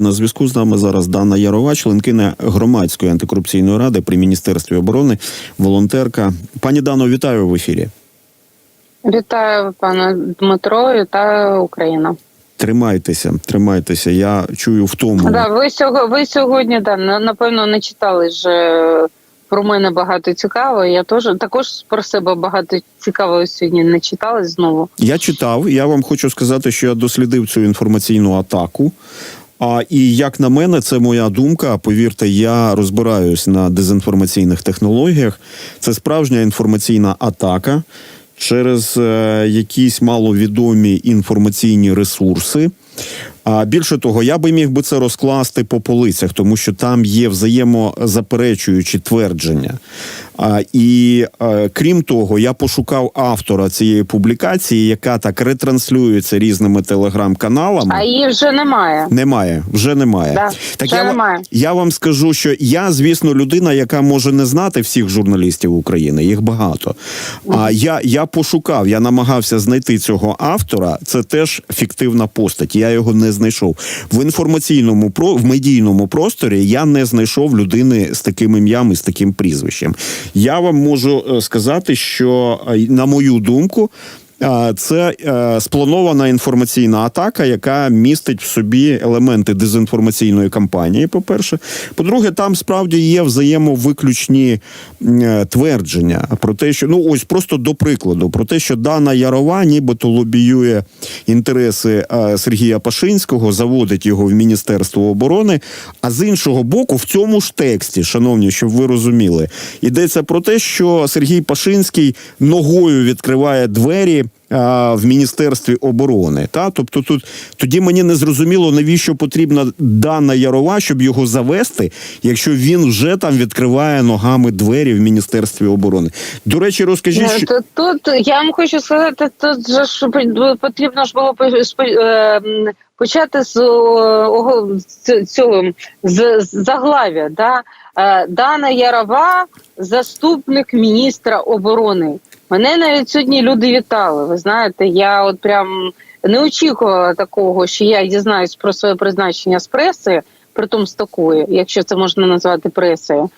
На зв'язку з нами зараз Дана Ярова, членкиня громадської антикорупційної ради при міністерстві оборони, волонтерка. Пані Дано, вітаю в ефірі. Вітаю, пане Дмитро, вітаю Україна. Тримайтеся, тримайтеся. Я чую в тому. Да, ви сьогодні, ви сьогодні да, напевно не читали ж е, про мене багато цікаво. Я теж також про себе багато цікавого сьогодні не читала знову. Я читав. Я вам хочу сказати, що я дослідив цю інформаційну атаку. А і як на мене, це моя думка. Повірте, я розбираюсь на дезінформаційних технологіях. Це справжня інформаційна атака через е, якісь маловідомі інформаційні ресурси. А більше того, я би міг би це розкласти по полицях, тому що там є взаємозаперечуючі твердження. А, і е, крім того, я пошукав автора цієї публікації, яка так ретранслюється різними телеграм-каналами. А її вже немає. Немає, вже немає. Да, так вже я, немає. я вам скажу, що я, звісно, людина, яка може не знати всіх журналістів України, їх багато. А я, я пошукав, я намагався знайти цього автора. Це теж фіктивна постать. Я його не знайшов. В інформаційному про в медійному просторі я не знайшов людини з таким ім'ям і з таким прізвищем. Я вам можу е, сказати, що е, на мою думку. Це е, спланована інформаційна атака, яка містить в собі елементи дезінформаційної кампанії. По-перше, по-друге, там справді є взаємовиключні е, твердження про те, що ну ось просто до прикладу, про те, що Дана Ярова нібито лобіює інтереси е, Сергія Пашинського, заводить його в Міністерство оборони. А з іншого боку, в цьому ж тексті, шановні, щоб ви розуміли, йдеться про те, що Сергій Пашинський ногою відкриває двері. А, В міністерстві оборони, та тобто тут тоді мені не зрозуміло, навіщо потрібна дана Ярова, щоб його завести, якщо він вже там відкриває ногами двері в міністерстві оборони. До речі, розкажіть, Е, що... Тут, тут я вам хочу сказати, тут же ж потрібно ж було е, почати з, ого- цього з, з заглав'я. Да? Е, Дана Ярова, заступник міністра оборони. Мене навіть сьогодні люди вітали. Ви знаєте, я от прям не очікувала такого, що я дізнаюсь про своє призначення з преси. Притом з такою, якщо це можна назвати пресою.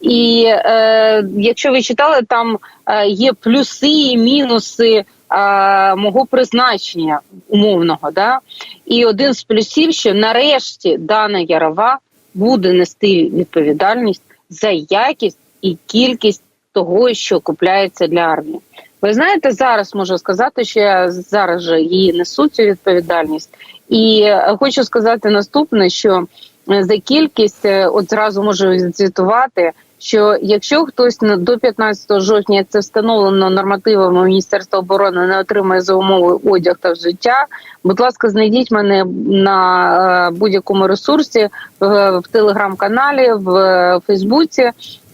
І е, якщо ви читали, там е, є плюси і мінуси е, мого призначення умовного. Да? І один з плюсів, що нарешті Дана Ярова буде нести відповідальність за якість і кількість того, що купляється для армії. Ви знаєте, зараз можу сказати, що я зараз же її несу цю відповідальність, і е, хочу сказати наступне, що е, за кількість, е, от зразу можу звітувати, що якщо хтось до 15 жовтня, це встановлено нормативами Міністерства оборони, не отримає за умови одяг та взуття, будь ласка, знайдіть мене на будь-якому ресурсі в телеграм-каналі, в Фейсбуці,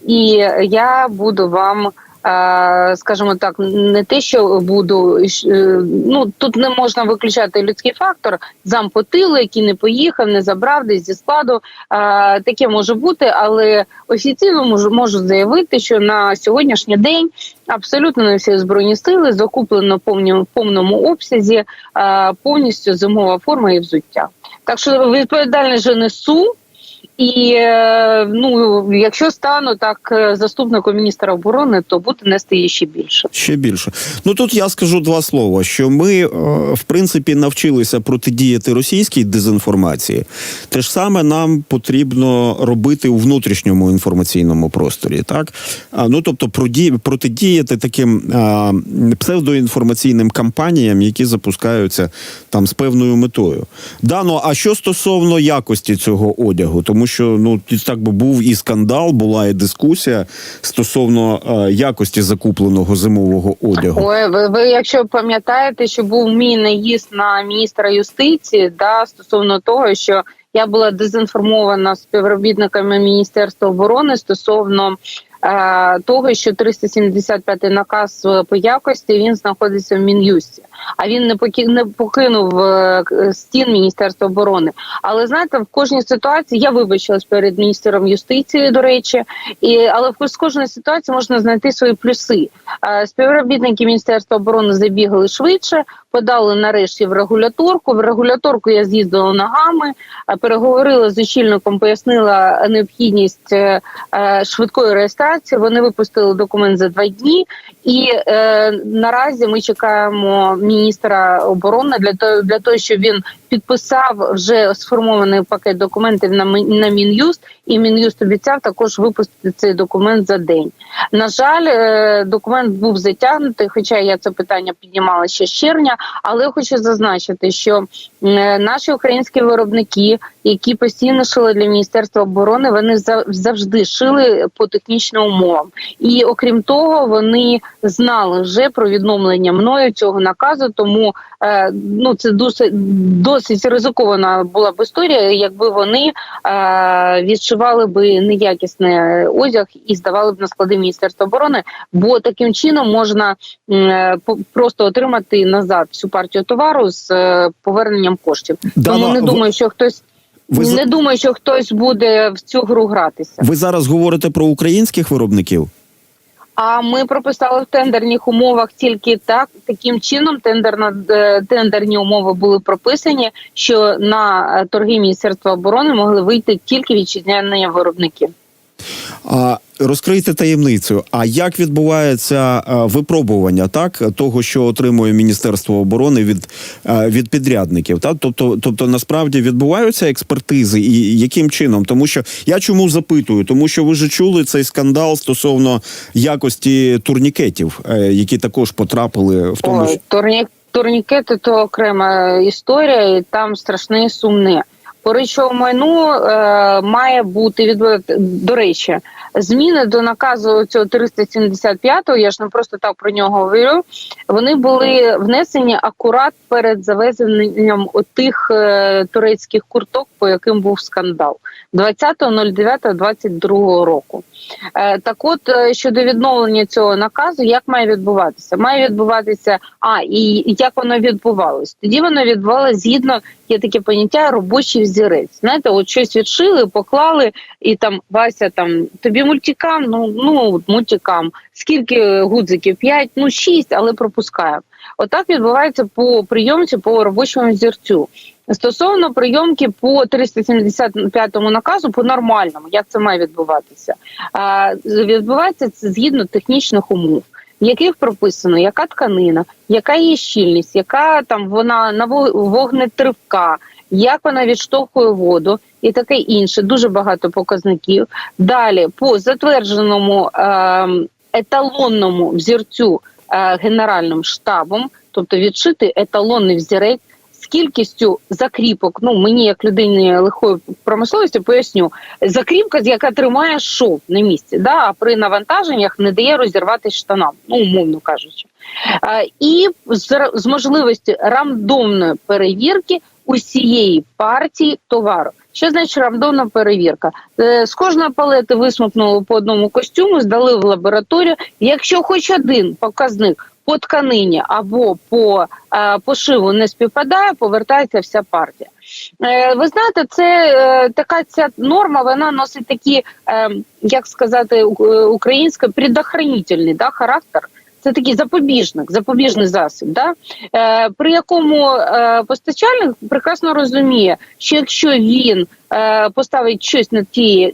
і я буду вам. е, Скажімо так, не те, що буду е, ну тут не можна виключати людський фактор, зам по який не поїхав, не забрав десь зі складу. Е, Таке може бути, але офіційно можу можу заявити, що на сьогоднішній день абсолютно не всі збройні сили закуплено повні повному обсязі, повністю зимова форма і взуття. Так що відповідальність же несу. І е, ну, якщо стану так е, заступником міністра оборони, то буду нести її ще більше. Ще більше. Ну тут я скажу два слова: що ми, е, в принципі, навчилися протидіяти російській дезінформації. Те ж саме нам потрібно робити у внутрішньому інформаційному просторі. Так ну тобто, протидіяти таким псевдоінформаційним кампаніям, які запускаються там з певною метою. Дано, а що стосовно якості цього одягу, тому що ну так би був і скандал, була і дискусія стосовно е, якості закупленого зимового одягу. Ой, ви, ви якщо пам'ятаєте, що був мій наїзд на міністра юстиції, да, стосовно того, що я була дезінформована співробітниками Міністерства оборони стосовно того, що 375 наказ е, по якості він знаходиться в мін'юсті, а він не поки не покинув е, стін Міністерства оборони. Але знаєте, в кожній ситуації я вибачилась перед міністером юстиції, до речі, і але в з кожної ситуації можна знайти свої плюси. Е, Співробітники Міністерства оборони забігали швидше, подали нарешті в регуляторку. В регуляторку я з'їздила ногами, е, переговорила з очільником, пояснила необхідність е, е, швидкої реєстрації. Вони випустили документ за два дні, і е, наразі ми чекаємо міністра оборони для того, для того, щоб він підписав вже сформований пакет документів на на мін'юст, і мін'юст обіцяв також випустити цей документ за день. На жаль, е, документ був затягнутий, хоча я це питання піднімала ще з червня. Але хочу зазначити, що е, наші українські виробники, які постійно шили для міністерства оборони, вони завжди шили по технічним умовам. І окрім того, вони знали вже про відновлення мною цього наказу. Тому е, ну це досить досить ризикована була б історія, якби вони е, відшивали би неякісний одяг і здавали б на склади міністерства оборони, бо таким чином можна е, просто отримати назад всю партію товару з е, поверненням коштів. Дана, Тому не ви- думаю, що хтось Ви, не думаю, що хтось буде в цю гру гратися. ви зараз говорите про українських виробників? А ми прописали в тендерних умовах тільки так. Таким чином, тендерна е, тендерні умови були прописані, що на е, торги Міністерства оборони могли вийти тільки вітчизняні виробники. А розкрийте таємницю. А як відбувається е, випробування так того, що отримує Міністерство оборони від, е, від підрядників? Так? Тобто, тобто насправді відбуваються експертизи, і яким чином? Тому що я чому запитую? Тому що ви ж чули цей скандал стосовно якості турнікетів, е, які також потрапили в тому, Ой, що турні, турнікети то окрема історія, і там страшне і сумне. По речовому майну е, має бути від до речі. Зміни до наказу цього 375-го, я ж не просто так про нього говорю. Вони були внесені акурат перед завезенням отих е, турецьких курток, по яким був скандал 20.09.22 року. Е, так от е, щодо відновлення цього наказу, як має відбуватися? Має відбуватися, а і як воно відбувалось? Тоді воно відбувалося згідно є таке поняття робочий взірець. Знаєте, от щось відшили, поклали, і там Вася, там тобі мультикам, ну ну мультикам. Скільки гудзиків? П'ять, ну шість, але пропускаємо. Отак відбувається по прийомці по робочому взірцю. Стосовно прийомки по 375 наказу, по нормальному, як це має відбуватися? Відбувається це згідно технічних умов, в яких прописано, яка тканина, яка її щільність, яка там вона наво- вогнетривка, як вона відштовхує воду і таке інше. Дуже багато показників. Далі по затвердженому ем, еталонному взірцю е, генеральним штабом, тобто відшитий еталонний взірець з кількістю закріпок. Ну мені, як людині лихої промисловості, поясню закріпка, яка тримає шов на місці, да, а при навантаженнях не дає розірватися штанам, ну умовно кажучи. Е, і з, з можливості рандомної перевірки усієї партії товару. Що значить рандомна перевірка? Е, З кожної палети висмикнули по одному костюму, здали в лабораторію. Якщо хоч один показник по тканині або по е, пошиву не співпадає, повертається вся партія. Е, ви знаєте, це така ця норма, вона носить такі, е, як сказати, у- е, предохранительний да, характер. Це такий запобіжник, запобіжний засіб, да? е, при якому е, постачальник прекрасно розуміє, що якщо він е, поставить щось на тієї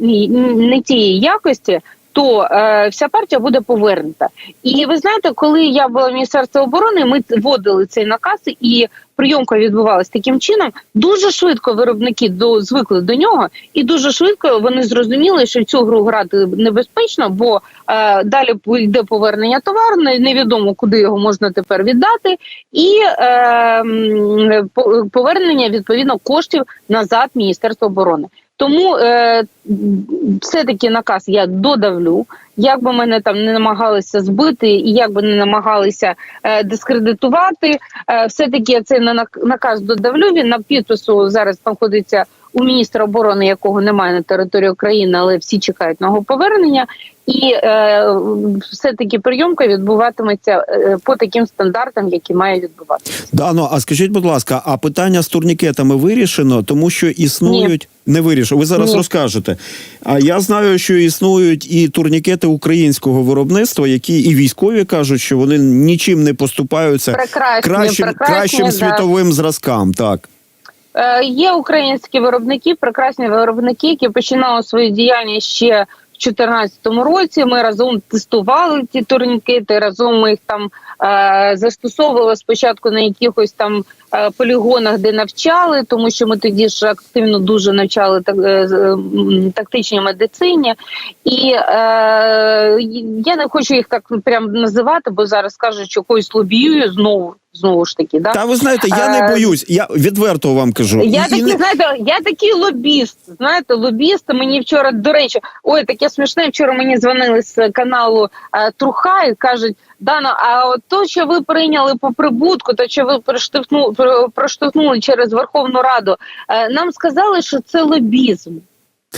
не тієї якості, то е, вся партія буде повернута. І ви знаєте, коли я була в Міністерстві оборони, ми вводили цей наказ, і прийомка відбувалась таким чином. Дуже швидко виробники до звикли до нього, і дуже швидко вони зрозуміли, що цю гру грати небезпечно, бо е, далі йде повернення товару, невідомо куди його можна тепер віддати, і е, по- повернення відповідно коштів назад Міністерства оборони. Тому е, все-таки наказ я додавлю. Як би мене там не намагалися збити, і як би не намагалися е, дискредитувати, е, все-таки я цей на- наказ додавлю. Він на підпису зараз знаходиться у міністра оборони, якого немає на території України, але всі чекають на його повернення. І е, все таки прийомка відбуватиметься е, по таким стандартам, які має відбуватися. Дано, а скажіть, будь ласка, а питання з турнікетами вирішено, тому що існують не вирішено. Ви зараз Ні. розкажете. А я знаю, що існують і турнікети українського виробництва, які і військові кажуть, що вони нічим не поступаються Прекрасні, кращим, прекрасні, кращим да. світовим зразкам. Так Е, Є українські виробники, прекрасні виробники, які починали свою діяльність ще 2014 році. Ми разом тестували ці турнікети, разом ми їх там е, застосовували спочатку на якихось там е, полігонах, де навчали, тому що ми тоді ж активно дуже навчали так, е, тактичній медицині. І е, я не хочу їх так прям називати, бо зараз кажуть, що когось лобіюю знову. Знову ж таки, да? та ви знаєте, я не Е, боюсь. Я відверто вам кажу. Я І- і такий, не- знаєте, я такий лобіст. Знаєте, лобіст. Мені вчора, до речі, ой, таке смішне. Вчора мені дзвонили з каналу е, Труха і кажуть: Дана, а от то, що ви прийняли по прибутку, то що ви проштовхнули, проштовхнули через Верховну Раду, е, нам сказали, що це лобізм.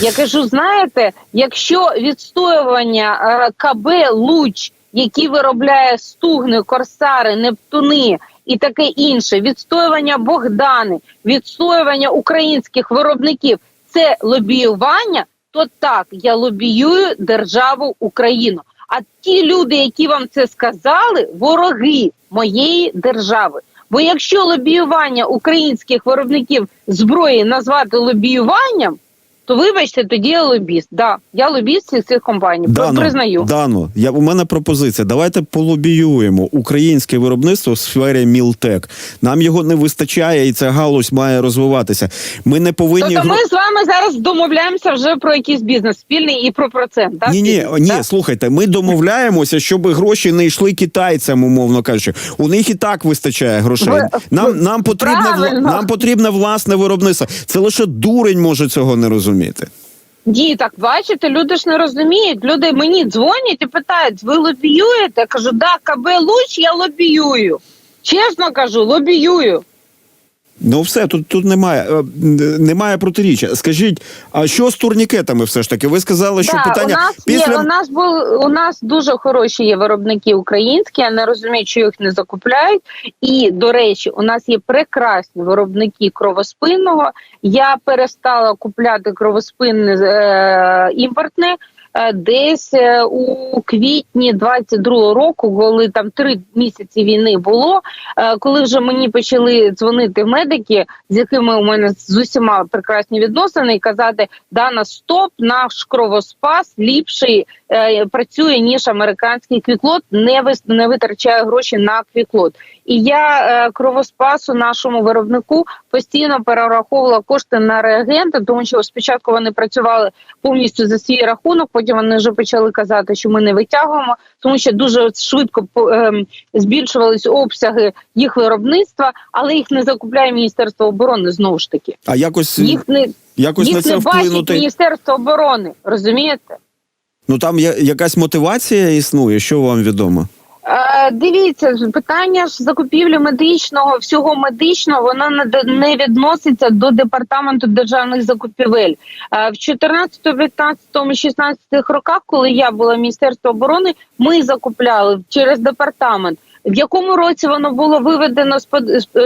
Я кажу, знаєте, якщо відстоювання е, КБ Луч, які виробляє стугни, корсари, нептуни і таке інше, відстоювання Богдани, відстоювання українських виробників це лобіювання, то так, я лобіюю державу Україну. А ті люди, які вам це сказали, вороги моєї держави. Бо якщо лобіювання українських виробників зброї назвати лобіюванням, то вибачте, тоді я лобіст. Да, я лобіст всіх цих компаній. Про- признаю. Дано, я у мене пропозиція. Давайте полобіюємо українське виробництво в сфері Мілтек. Нам його не вистачає, і ця галузь має розвиватися. Ми не повинні Тобто ми з вами зараз домовляємося вже про якийсь бізнес спільний і про процент. Так? Ні, ні, ні, так? слухайте, ми домовляємося, щоб гроші не йшли китайцям, умовно кажучи. У них і так вистачає грошей. Нам, нам потрібне нам потрібне власне виробництво. Це лише дурень може цього не розуміти. Ні, так бачите, люди ж не розуміють. Люди мені дзвонять і питають: ви лобіюєте? Я кажу, да, КБ Луч я лобіюю. Чесно кажу, лобіюю. Ну, все, тут, тут немає, е, немає протиріччя. Скажіть, а що з турнікетами все ж таки? Ви сказали, що Да, питання у нас після є, у нас був у нас дуже хороші є виробники українські. Я не розумію, що їх не закупляють. І до речі, у нас є прекрасні виробники кровоспинного. Я перестала купляти кровоспинне е, імпортне. Е, Десь е, у квітні 22-го року, коли там три місяці війни було, е, коли вже мені почали дзвонити медики, з якими у мене з усіма прекрасні відносини, і казати, Дана, стоп, наш кровоспас ліпший працює ніж американський квіклот, не витрачає гроші на квіклот. І я е, кровоспасу нашому виробнику постійно перераховувала кошти на реагенти, тому що спочатку вони працювали повністю за свій рахунок. Потім вони вже почали казати, що ми не витягуємо, тому що дуже швидко ем, збільшувались обсяги їх виробництва, але їх не закупляє Міністерство оборони знову ж таки. а якось, Їх не якось на це не бачить. Міністерство оборони. Розумієте? Ну там є якась мотивація існує. Що вам відомо? Е, дивіться, питання ж закупівлі медичного, всього медичного, воно не, відноситься до департаменту державних закупівель. Е, в 14, 15, 16 роках, коли я була в Міністерстві оборони, ми закупляли через департамент. В якому році воно було виведено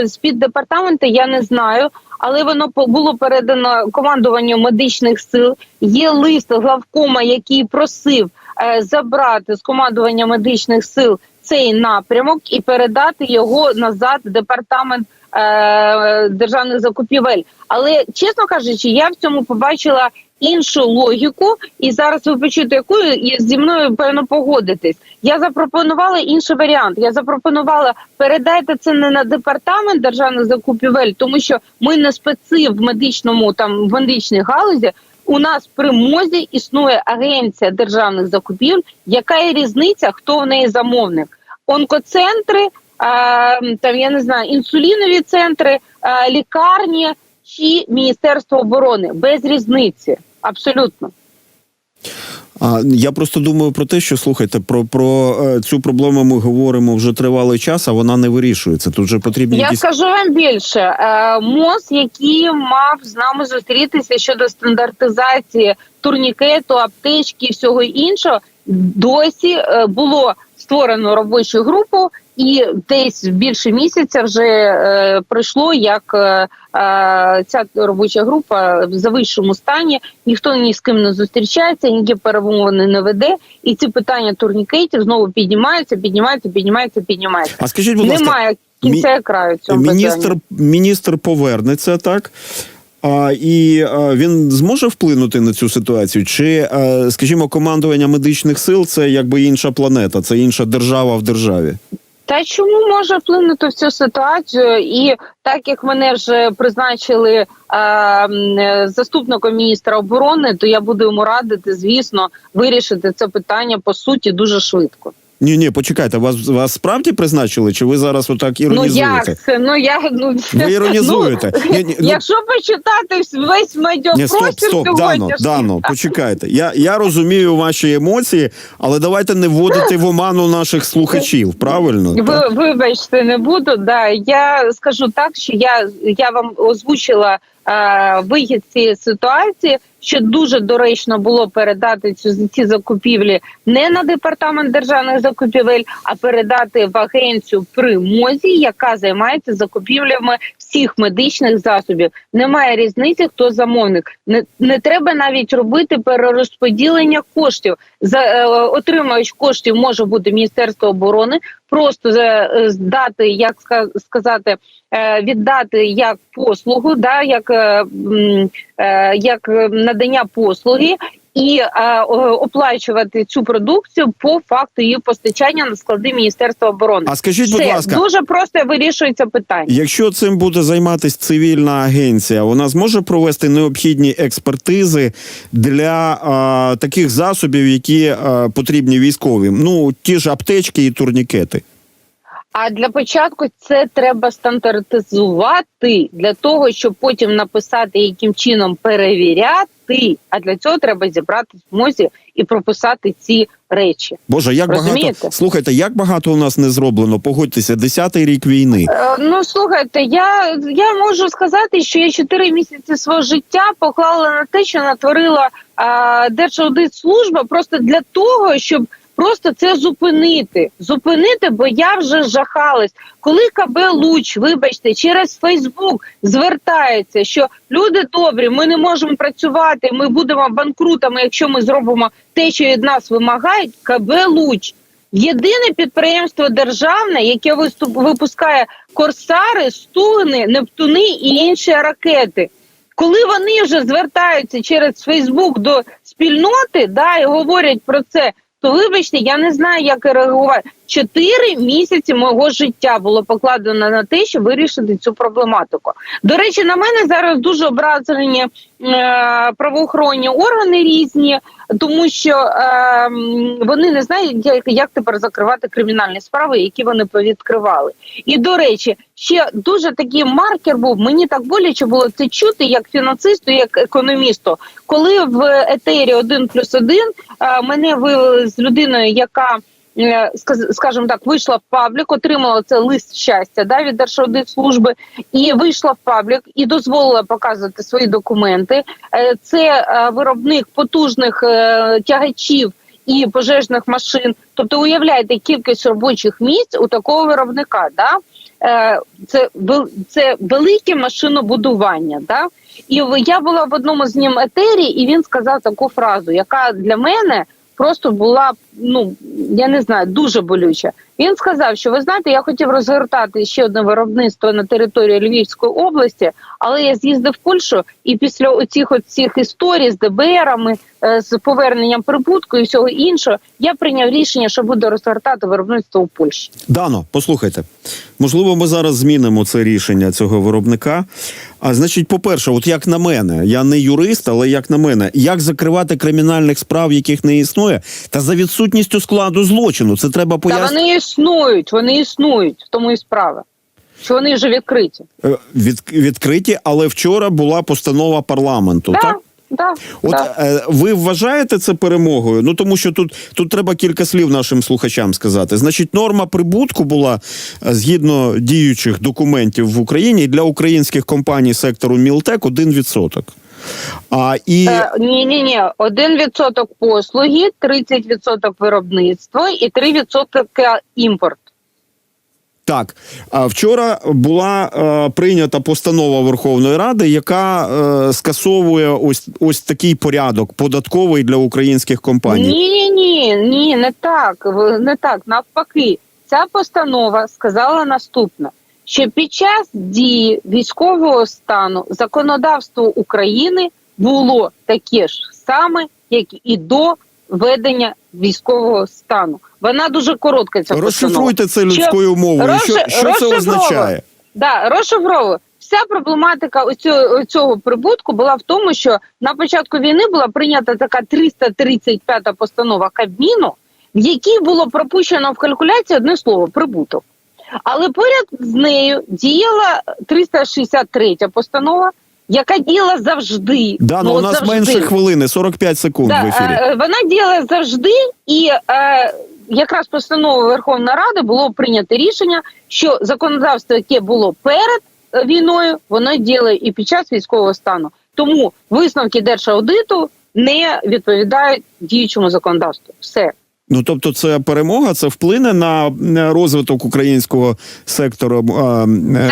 з під департаменту, я не знаю. Але воно було передано командуванню медичних сил. Є лист главкома, який просив е, забрати з командування медичних сил цей напрямок і передати його назад в департамент е, державних закупівель. Але чесно кажучи, я в цьому побачила іншу логіку, і зараз ви почуєте, якою і зі мною певно погодитесь. Я запропонувала інший варіант. Я запропонувала передайте це не на департамент державних закупівель, тому що ми не специ в медичному там в медичній галузі. У нас при мозі існує агенція державних закупівель. Яка є різниця, хто в неї замовник? Онкоцентри, а, там я не знаю, інсулінові центри, а, лікарні чи Міністерство оборони без різниці. Абсолютно. А я просто думаю про те, що слухайте, про, про е, цю проблему ми говоримо вже тривалий час, а вона не вирішується. Тут же потрібні Я якісь скажу вам більше. Е, МОЗ, який мав з нами зустрітися щодо стандартизації турнікету, аптечки і всього іншого, досі е, було створено робочу групу, і десь більше місяця вже пройшло, як ця робоча група в завищому стані. Ніхто ні з ким не зустрічається, ніякі перемовини не веде, і ці питання турнікетів знову піднімаються, піднімаються, піднімаються, піднімаються. А скажіть, будь ласка, Немає кінця краю цьому міністр, питанню. міністр повернеться так. А, і а, він зможе вплинути на цю ситуацію? Чи, а, скажімо, командування медичних сил це якби інша планета, це інша держава в державі? Та чому може вплинути в цю ситуацію? І так як мене вже призначили е, заступником міністра оборони, то я буду йому радити, звісно, вирішити це питання по суті дуже швидко. Ні, ні, почекайте, вас вас справді призначили? Чи ви зараз отак Ну як це? Ну я ну Ви іронізуєте. Ну, Ні, ні, ну- якщо почитати весь медіапростір стоп, стоп, Дано, Дано, почекайте. Я, я розумію ваші емоції, але давайте не вводити в оману наших слухачів, правильно? Ви вибачте, не буду. Да я скажу так, що я, я вам озвучила вихід з цієї ситуації, що дуже доречно було передати цю ці закупівлі не на департамент державних закупівель, а передати в агенцію при МОЗі, яка займається закупівлями всіх медичних засобів. Немає різниці, хто замовник. Не, не треба навіть робити перерозподілення коштів. За е, отримувач коштів може бути Міністерство оборони. Просто е, здати, як сказати, е, віддати як послугу, да як, е, е, як е, надання послуги. І е, оплачувати цю продукцію по факту її постачання на склади Міністерства оборони. А скажіть, будь Все, ласка, дуже просто вирішується питання. якщо цим буде займатися цивільна агенція, вона зможе провести необхідні експертизи для а, таких засобів, які а, потрібні військовим? Ну, ті ж аптечки і турнікети. А для початку це треба стандартизувати для того, щоб потім написати, яким чином перевіряти. А для цього треба зібрати в мозі і прописати ці речі. Боже, як Розумієте? багато слухайте, як багато у нас не зроблено. Погодьтеся, десятий рік війни. Е, ну слухайте, я, я можу сказати, що я чотири місяці свого життя поклала на те, що натворила е, Держаудитслужба просто для того, щоб. Просто це зупинити, зупинити, бо я вже жахалась. Коли КБ Луч, вибачте, через Фейсбук звертається, що люди добрі, ми не можемо працювати, ми будемо банкрутами, якщо ми зробимо те, що від нас вимагають. КБ Луч єдине підприємство державне, яке виступ випускає корсари, стугни, нептуни і інші ракети. Коли вони вже звертаються через Фейсбук до спільноти, да і говорять про це. Вибачте, я не знаю, як реагувати. Чотири місяці мого життя було покладено на те, щоб вирішити цю проблематику. До речі, на мене зараз дуже образені е, правоохоронні органи різні, тому що е, вони не знають, як, як тепер закривати кримінальні справи, які вони повідкривали. І до речі, ще дуже такий маркер був. Мені так боляче було це чути як фінансисту, як економісту. Коли в етері 1 плюс 1 е, мене вивели з людиною, яка скажімо так, вийшла в паблік, отримала це лист щастя да, від Держаудитслужби, і вийшла в паблік і дозволила показувати свої документи. Е, Це е, виробник потужних е, тягачів. І пожежних машин, тобто уявляєте кількість робочих місць у такого виробника, да е, це це велике машинобудування. Да? І я була в одному з ним етері, і він сказав таку фразу, яка для мене просто була ну я не знаю, дуже болюча. Він сказав, що ви знаєте, я хотів розгортати ще одне виробництво на території Львівської області, але я з'їздив в Польщу, і після оцих оцих історій з ДБРами, е, з поверненням прибутку і всього іншого, я прийняв рішення, що буду розгортати виробництво у Польщі. Дано, послухайте, можливо, ми зараз змінимо це рішення цього виробника. А значить, по-перше, от як на мене, я не юрист, але як на мене, як закривати кримінальних справ, яких не існує, та за відсутністю складу злочину, це треба пояснити. Існують, вони існують, в тому і справа. Що вони вже відкриті. Е, Від, відкриті, але вчора була постанова парламенту. Да, Так, да, от да. е, ви вважаєте це перемогою? Ну тому що тут, тут треба кілька слів нашим слухачам сказати. Значить, норма прибутку була е, згідно діючих документів в Україні для українських компаній сектору Мілтек 1%. А і Е, ні, ні, ні. 1% послуги, 30% виробництво і 3% імпорт. Так, а вчора була е, прийнята постанова Верховної Ради, яка е, скасовує ось ось такий порядок податковий для українських компаній. Ні, ні, ні, ні, не так. Не так. Навпаки, ця постанова сказала наступне: що під час дії військового стану законодавство України було таке ж саме, як і до введення військового стану. Вона дуже коротка. Ця постанова. Розшифруйте це людською мовою. Що, що це означає? Да, розшифровую. Вся проблематика оцього, цього прибутку була в тому, що на початку війни була прийнята така 335 постанова Кабміну, в якій було пропущено в калькуляції одне слово прибуток. Але поряд з нею діяла 363 постанова, яка діяла завжди. Да, ну, Ну, у нас завжди. менше хвилини, 45 секунд Да, в ефірі. е, вона діяла завжди, і е, якраз постановою Верховної Ради було прийнято рішення, що законодавство, яке було перед е, війною, воно діяло і під час військового стану. Тому висновки держаудиту не відповідають діючому законодавству. Все. Ну тобто, це перемога, це вплине на розвиток українського сектору. е,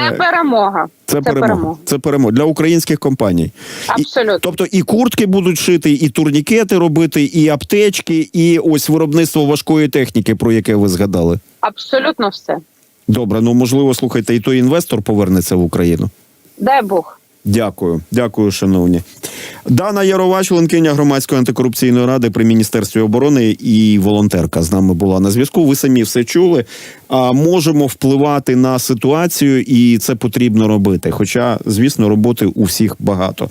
Це перемога. Це це перемога. перемога. Це перемога для українських компаній. Абсолютно. Тобто і куртки будуть шити, і турнікети робити, і аптечки, і ось виробництво важкої техніки, про яке ви згадали. Абсолютно все. Добре, ну можливо, слухайте, і той інвестор повернеться в Україну. Дай Бог. Дякую, дякую, шановні. Дана Ярова, членкиня громадської антикорупційної ради при міністерстві оборони і волонтерка з нами була на зв'язку. Ви самі все чули. А можемо впливати на ситуацію, і це потрібно робити. Хоча, звісно, роботи у всіх багато.